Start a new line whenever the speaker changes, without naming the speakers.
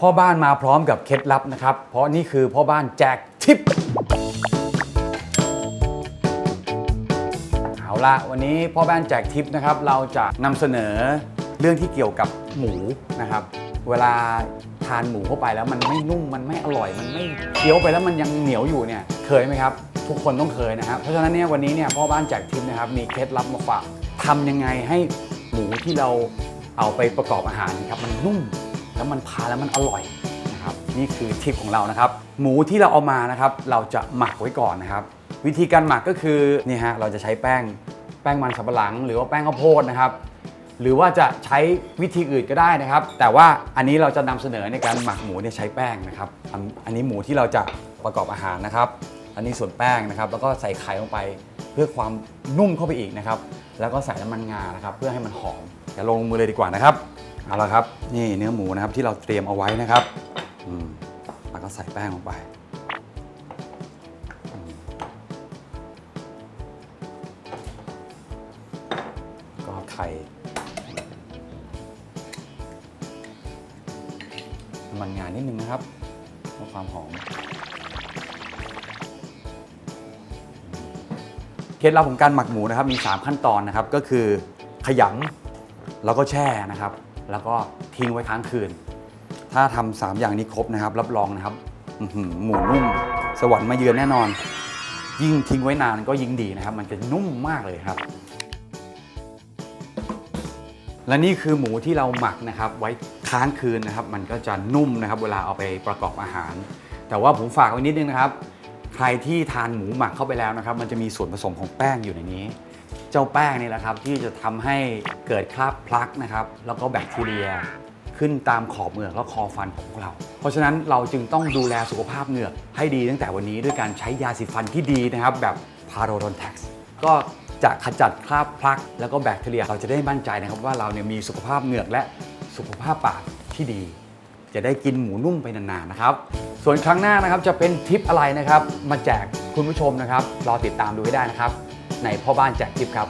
พ่อบ้านมาพร้อมกับเคล็ดลับนะครับ เพราะนี่คือพ่อบ้านแจกทิป เอาละวันนี้พ่อบ้านแจกทิปนะครับ เราจะนำเสนอเรื่องที่เกี่ยวกับหมูนะครับ เวลาทานหมูเข้าไปแล้วมันไม่นุ่มมันไม่อร่อยมันไม่เคี้ยวไปแล้วมันยังเหนียวอยู่เนี่ยเคยไหมครับ ทุกคนต้องเคยนะครับเพราะฉะนั้นเนี่ยวันนี้เนี่ยพ่อบ้านแจกทิปนะครับมีเคล็ดลับมาฝากทำยังไงให้หมูที่เราเอาไปประกอบอาหารนะครับมันนุ่ม แล้วมันทาแล้วมันอร่อยนะครับนี่คือทิปของเรานะครับ หมูที่เราเอามานะครับ เราจะหมักไว้ก่อนนะครับ วิธีการหมักก็คือนี่ฮะเราจะใช้แป้งแป้งมันสำปะหลัง หรือว่าแป้งข้าวโพดนะครับ หรือว่าจะใช้วิธีอื่นก็ได้นะครับ แต่ว่าอันนี้เราจะนำเสนอในการหมักหมูเนี่ยใช้แป้งนะครับอันอันนี้หมูที่เราจะประกอบอาหารนะครับ อันนี้ส่วนแป้งนะครับ แล้วก็ใส่ไข่ลงไปเพื่อความนุ่มเข้าไปอีกนะครับ แล้วก็ใส่น้ำมันงานะครับ เพื่อให้มันหอมอย่าลงมือเลยดีกว่านะครับ เอาละครับนี่เนื้อหมูนะครับที่เราเตรียมเอาไว้นะครับอืมแล้วก็ใส่แป้งลงไปก็ไข่น้ำมันงานิดนึงนะครับเพื่อความหอม เคล็ดลับของการหมักหมูนะครับมี 3 ขั้นตอนนะครับก็คือขยำแล้วก็แช่นะครับ แล้วก็ทิ้งไว้ค้างคืน ถ้าทำสามอย่างนี้ครบนะครับ รับรองนะครับอื้อหือหมูนุ่ม สวรรค์มาเยือนแน่นอน ยิ่งทิ้งไว้นานก็ยิ่งดีนะครับ มันจะนุ่มมากเลยครับ และนี่คือหมูที่เราหมักนะครับ ไว้ค้างคืนนะครับ มันก็จะนุ่มนะครับ เวลาเอาไปประกอบอาหาร แต่ว่าผมฝากไว้นิดนึงนะครับ ใครที่ทานหมูหมักเข้าไปแล้วนะครับ มันจะมีส่วนผสมของแป้งอยู่ในนี้ เจ้าแป้งนี่แหละครับ ที่จะทำให้เกิดคราบพลักนะครับ แล้วก็แบคทีเรีย ขึ้นตามขอบเหงือกและคอฟันของเรา เพราะฉะนั้นเราจึงต้องดูแลสุขภาพเหงือกให้ดีตั้งแต่วันนี้ด้วยการใช้ยาสีฟันที่ดีนะครับ แบบพาโรดอนแท็กก็จะขจัดคราบพลัก แล้วก็แบคทีเรียเราจะได้มั่นใจนะครับ ว่าเราเนี่ยมีสุขภาพเหงือกและสุขภาพปากที่ดี จะได้กินหมูนุ่มไปนานๆนะครับ ส่วนครั้งหน้านะครับจะเป็นทิปอะไรนะครับ มาแจกคุณผู้ชมนะครับรอติดตามดูให้ได้นะครับ ในพ่อบ้านแจกทิปครับ